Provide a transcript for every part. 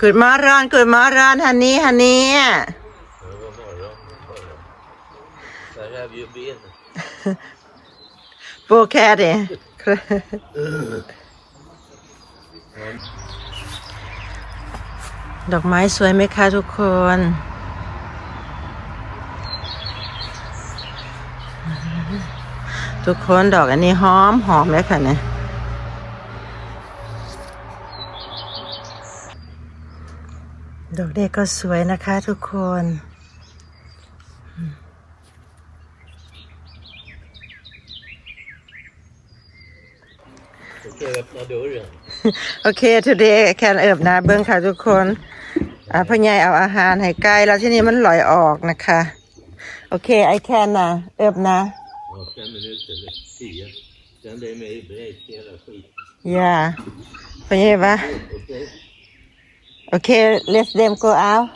Good morgon, good morgon, honey, honey. Ja, god morgon, god morgon. Where have you been? โปแคดเองดอกไม้สวยไหมคะทุกคน ทุกคนดอกอันนี้หอมหอมเลยค่ะเนี่ย ดอกเด็กก็สวยนะคะทุกคน Ska jag öppna dörren? โอเค today แคนเอิบนะเบิ้งค่ะทุกคน อ่าพ่อใหญ่เอาอาหารให้ไก่แล้วที่นี่มันลอยออกนะคะ โอเคไอแคนนะเอิบนะ Ja, fem minuter eller tio. Sen det är med i break hela skit. อย่าพ่อใหญ่ปะ Okej? โอเค let's them go out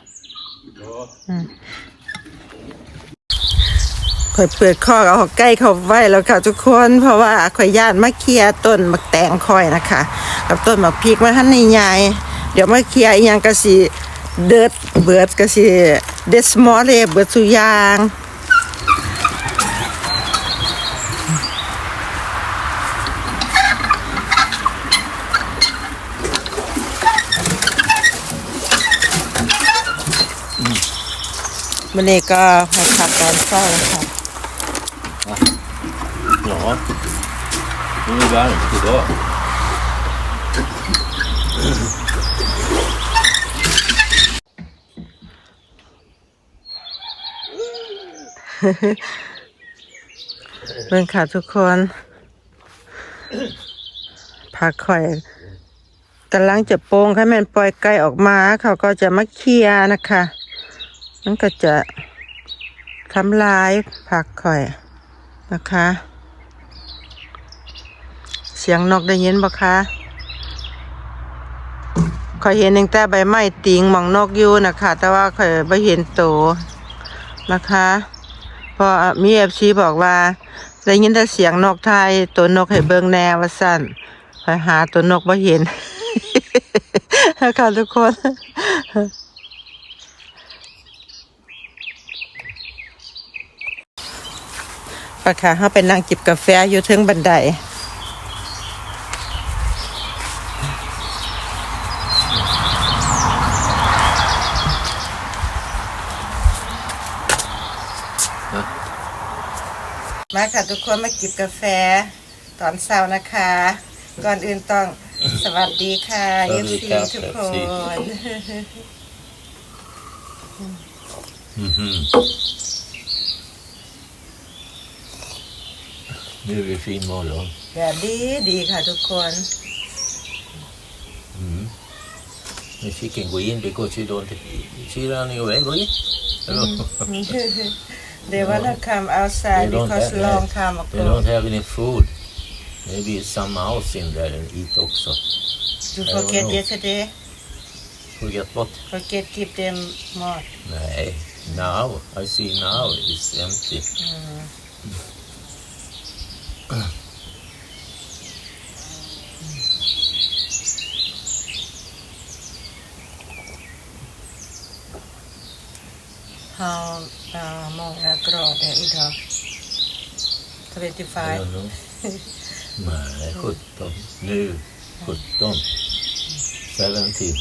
ข่อยเปิดข้อเอาใกล้เขาไว้แล้วค่ะทุกคน เพราะว่าข่อยย่านมาเคลียร์ต้นมักแตงข่อยนะคะ กับต้นมักพริกมาหันใหญ่ๆเดี๋ยวมาเคลียร์อีหยังก็สิเดิดเบิดก็สิเดสมอลเลเบิดสุยาง วันนี้ก็ให้พักการเฝ้าแล้วค่ะ Ja. Det är varmt idag. เบิ่งค่ะทุกคนผักข่อยกำลังจะโป่งค่ะแม่นปล่อยไก่ออกมา เขาก็จะมาเคลียร์นะคะ มันก็จะทำลายผักข่อยนะคะ เสียงนกได้ยินบ่คะข่อยเห็นตั้งแต่ใบไม้ติงมองนกอยู่นะคะ แต่ว่าข่อยไม่เห็นโตนะคะพอมีเอฟซีบอกว่าได้ยินแต่เสียงนกไทยตัวนกให้เบิงแนวว่าสั่นไปหาตัวนกไม่เห็นค่ะทุกคน ปะค่ะเขาไปนั่งจิบกาแฟอยู่เทึงบันไดมาค่ะทุกคนมาจิบกาแฟตอนเช้านะคะ ก่อนอื่นต้องสวัสดีค่ะสวัยิสปดีซีครับทุ กค FC น Mhm. Nu är det fin morgon. แบบดีดีค่ะทุกคน Mm. If she can go in because you don't... She running away, go in. Hello. they wanna come outside They don't because have- long time They ago don't have any food. Maybe some mouse in there and eat also. you I don't forget know. yesterday Forget what? forget give them more Nej, now. I see now it's empty. เฮาอ่ามองกรอดอีกทอ I 25 don't know. Nej, 17. Nu. 17. 17.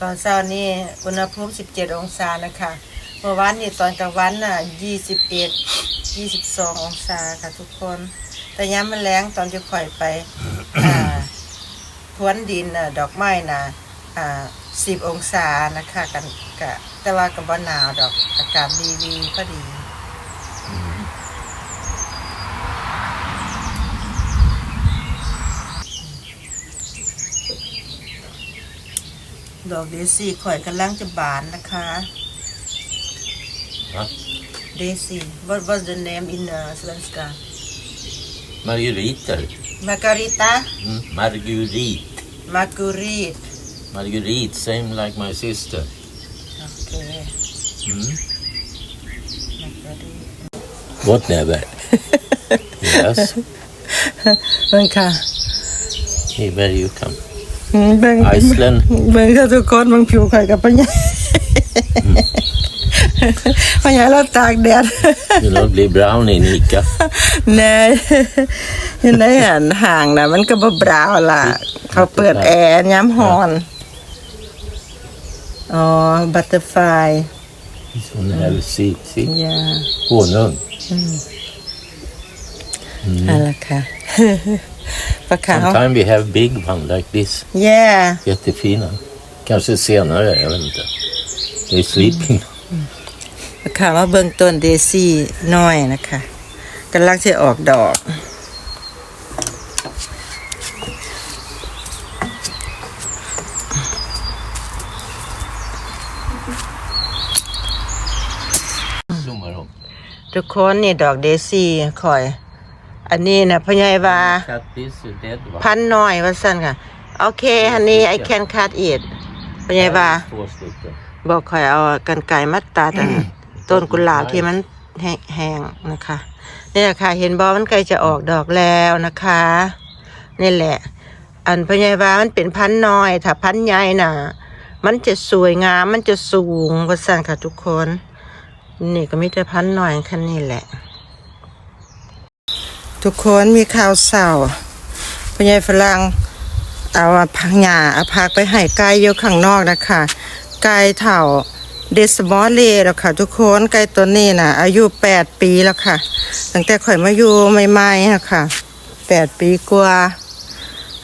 ตอนเช้านี้อุณหภูมิ 17 องศานะคะ เมื่อวานนี้ตอนกลางวันน่ะ 21 22 องศาค่ะทุกคน แต่ย้ำมันแรงตอนจะข่อยไปอ่าพรวนดินน่ะดอกไม้น่ะอ่า10องศานะคะกันกะแต่ว่ากับบ่หนาวดอกอากาศดีวีพอดีดอกเดซี่ข่อยกำลังจะบานนะคะ Va? Daisy what was the name in uh, svenska Marguriter. Margarita Mm. Marguerite. Marguerite Marguerite, same like my sister. โอเค Mm. Marguerite Whatever. yes. เบิ่งค่ะ Hey, where you come? อืมเบิ่ง Iceland. เบิ่งค่ะทุกค นเบิ่งผิวข่อยกับปัญญาปัญญาเราตากแดด You know, bli brown in Ica. แน่เห็นได้หันห่างนะมันก็บ่บราวล่ะ เขาเปิดแอร์ย้ำฮอน อ๋อ บัตเตอร์ไฟ This one have a seat. See? ยา Honung. อะไรค่ะปลาขาว Sometimes we have big one like this. แย่ Jättefina. Kanske senare, jag vet inte. They are sleeping. ปลาขาวมาเบิ่งต้นเดซี่น้อยนะคะกำลังจะออกดอก Blommar om. ทุกคนนี่ดอกเดซี่คอย อันนี้นะพ่อใหญ่ว่า Cut this is dead one. พันน้อยว่าสั่นค่ะ โอเคฮันนี่ I can cut it พ่อใหญ่ว่า Två stycken. บอกคอยเอากันไก่มัดตาแต่ ต้นกุหลาบที่มันแห้งๆนะคะนี่แหละค่ะ เห็นบอมันใกล้จะออกดอกแล้วนะคะนี่แหละ อันพญาวามันเป็นพันธุ์น้อย ถ้าพันธุ์ใหญ่น่ะ มันจะสวยงามมันจะสูงว่าสั่นค่ะทุกคน นี่ก็มีแต่พันธุ์น้อยแค่นี้แหละ ทุกคนมีข่าวเศร้าพญาฝรั่งเอาพังหญ้าเอาพักไปให้ไก่อยู่ข้างนอกนะคะไก่เถ่า เดสมอลเลแล้วค่ะ ทุกคนไก่ตัวนี้น่ะอายุแปดปีแล้วค่ะ ตั้งแต่ข่อยมาอยู่ใหม่ๆนะคะแปดปีกว่า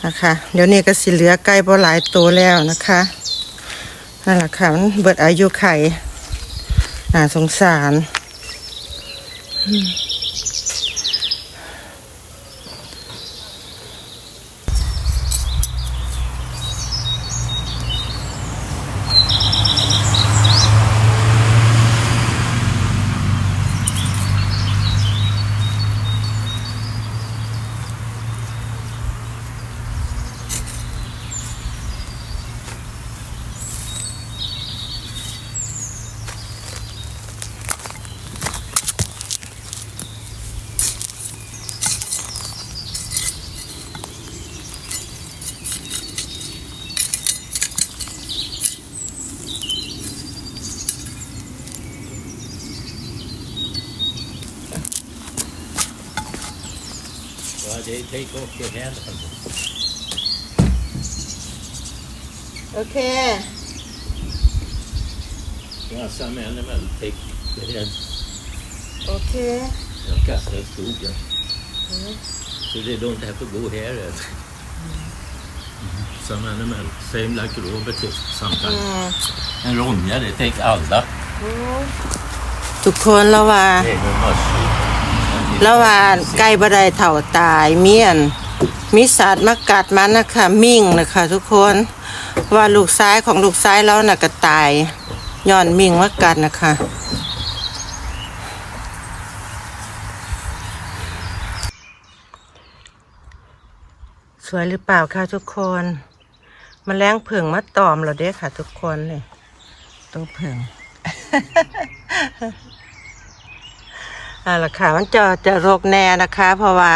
นะคะเดี๋ยวนี้ก็สิเหลือไก่บ่หลายตัวแล้วนะคะนั่นแหละค่ะมันเบิดอายุไข่น่าสงสาร Hmm. they take off your hand. โอเค Yeah, some animal take the head. โอเค Jag kastar i skogen. So they don't have to go here. eh? Some animal, same like Robert is sometimes. En ronja, det take alla. ทุกคนแล้วว่า Det är en möss. แล้วว่าใกล้บ่ได้เท่าตายเมียนมีสัตว์มากัดมันนะคะมิ่งนะคะทุกคนว่าลูกซ้ายของลูกซ้ายแล้วน่ะก็ตายย้อนมิ่งมากัดนะคะสวยหรือเปล่าคะทุกคนมแมลงเผิงมาตอมเราเด้ค่ะ ทุกคนเลยตัวเผิง อ่าละค่ะมันจะจะโรคแน่นะคะ เพราะว่า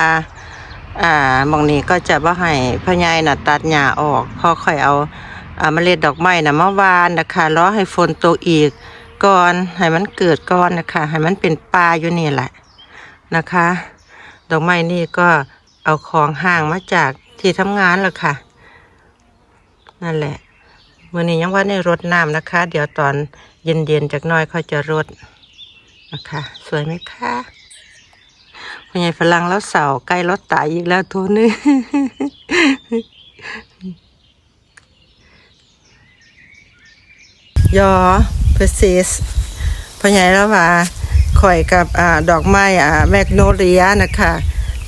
อ่ามองนี้ก็จะว่าให้พญายน่ะตัดหญ้าออก พอค่อยเอาอ่าเมล็ดดอกไม้น่ะมาหวานนะคะรอให้ฝนตกอีกก่อนให้มันเกิดก่อนนะคะ ให้มันเป็นป่าอยู่นี่แหละนะคะ ดอกไม้นี่ก็เอาของห่างมาจากที่ทำงานแล้วค่ะ นั่นแหละมื่อนี้ยังว่าในรดน้ำนะคะ เดี๋ยวตอนเย็นๆจากน้อยเขาจะรด นะคะ สวยไหมคะพ่อใหญ่ฝรั่งแล้วเสาใกล้รถตายอีกแล้วตัวนึงยอเพอร์ซิสพ่อใหญ่แล้วว่าข่อยกับอดอกไม้อ่าแมกโนเลียนะคะ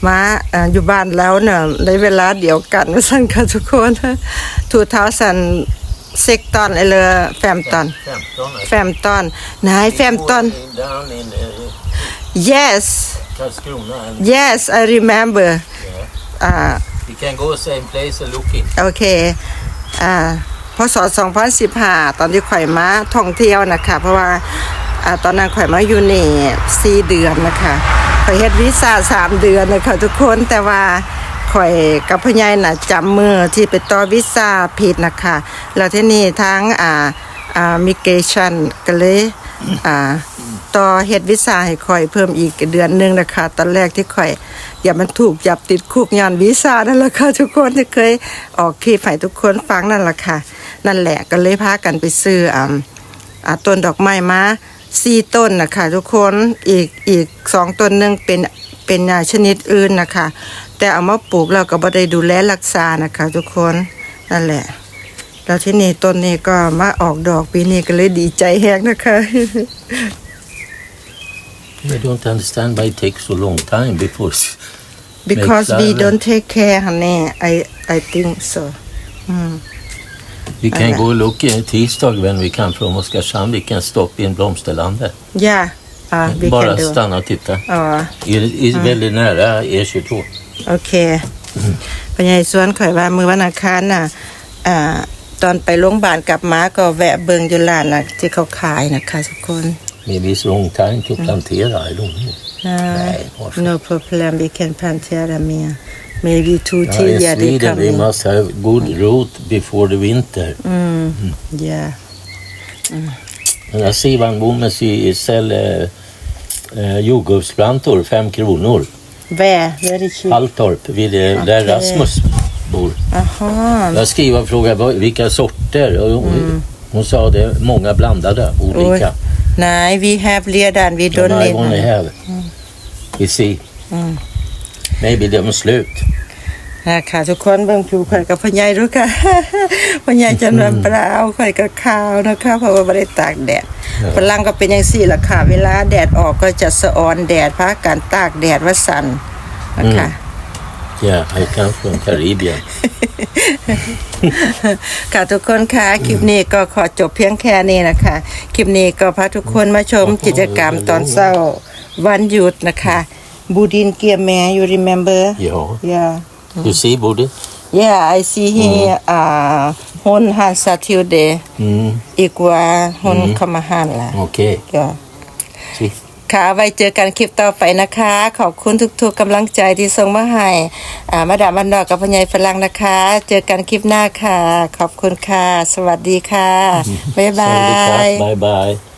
มาอ่าอยู่บ้านแล้วเนี่ยในเวลาเดียวกันสั่นค่ะทุกคนทูเท้าสัน เซกตอนไอเลอแฟมตอน 15. แฟมตอนนายแฟมตอน Down in uh, yes Karlskrona. And, yes I remember yeah. อ่า We can go same place and looking. โอเค อ่า พศ 2015 ตอนที่ข่อยมาท่องเที่ยวนะคะ เพราะว่า อ่า ตอนนั้นข่อยมาอยู่นี่สี่เดือนนะคะข่อยเฮ็ดวีซ่าสามเดือนนะคะทุกคน แต่ว่า ข่อยกับพ่อใหญ่น่ะจับมือที่ไปต่อวีซ่าผิดนะคะแล้วที่นี่ทั้งอ่าอ่ามิเกชันก็เลยอ่าต่อเฮ็ดวีซ่าให้ข่อยเพิ่มอีกเดือนหนึงนะคะตอนแรกที่ข่อย อย่ามันถูกจับติดคุกย้อนวีซ่านั่นแหละค่ะทุกคนที่เคยออกคลิปให้ทุกคนฟังนั่นแหละค่ะ นั่นแหละก็เลยพากันไปซื้ออ่าอ่าต้นดอกไม้มาสี่ต้นนะคะทุกคนอีกอีกสองต้นหนึงเป็น เป็นอ่าชนิดอื่นนะคะ แต่เอามาปลูกแล้วก็บ่ได้ดูแลรักษานะคะ ทุกคนนั่นแหละแล้วที่นี่ต้นนี้ก็มาออกดอกปีนี้ก็เลยดีใจแฮกนะคะ I don't understand why it takes so long time before. because we flower. don't take care honey I I think so Vi kan Alla. gå och look i tisdag when we come from Oskarshamn. Vi kan stoppa i en blomsterlande. yeah uh, we Bara can do stanna och titta. oh. Det är väldigt nära E E22. โอเคปัญญาสวนข่อยว่ามือวันอังคารน่ะอ่าตอนไปโรงพยาบาลกลับมาก็แวะเบิงอยู่ร้านน่ะที่เขาขายนะคะทุกคน Maybe it's wrong time to plantera. I don't know. นะ Nej, varför? no problem we can plantera mer maybe two Ja, three in years they Sweden we come must have good root before the winter. อืม yeah Men jag ser vad en bonde sy- säljer eh, jordgubbsplantor, 5 kronor. Halltorp, vid, eh, där Rasmus bor. Aha. Jag skriver och frågar vilka sorter. Och hon, mm. hon sa det, många blandade, olika. Oj. Nej, vi have redan, vi don't And need. only have. You. Maybe de är slut. นะคะทุกคนเบิ่งผิวข่อยกับพ่อใหญ่รู้ค่ะพ่อใหญ่จะนวลเปล่าข่อยกับขาวนะคะเพราะว่าไม่ได้ตากแดดฝรั่งก็เป็นอย่างสี่ละค่ะ เวลาแดดออกก็จะสะออนแดดพาการตากแดดว่าสันนะคะ Yeah, I come from Caribbean. ค่ะทุกคนค่ะคลิปนี้ก็ขอจบเพียงแค่นี้นะคะ คลิปนี้ก็พาทุกคนมาชมกิจกรรมตอนเช้าวันหยุดนะคะ บูดินเกียร์แม่ you remember Ja. yeah Du ser både. yeah I see here อ่าฮนฮันซาทิวเด Mm. อีกว่าฮนคำฮันล่ะ Okej. ก็ See. ค่ะไว้เจอกันคลิปต่อไปนะคะ ขอบคุณทุกๆกำลังใจที่ส่งมาให้อ่ามาดามวันดอกกับพญายฝรั่งนะคะ เจอกันคลิปหน้าค่ะ ขอบคุณค่ะ สวัสดีค่ะ บ๊ายบา Sorry, ย Bye bye.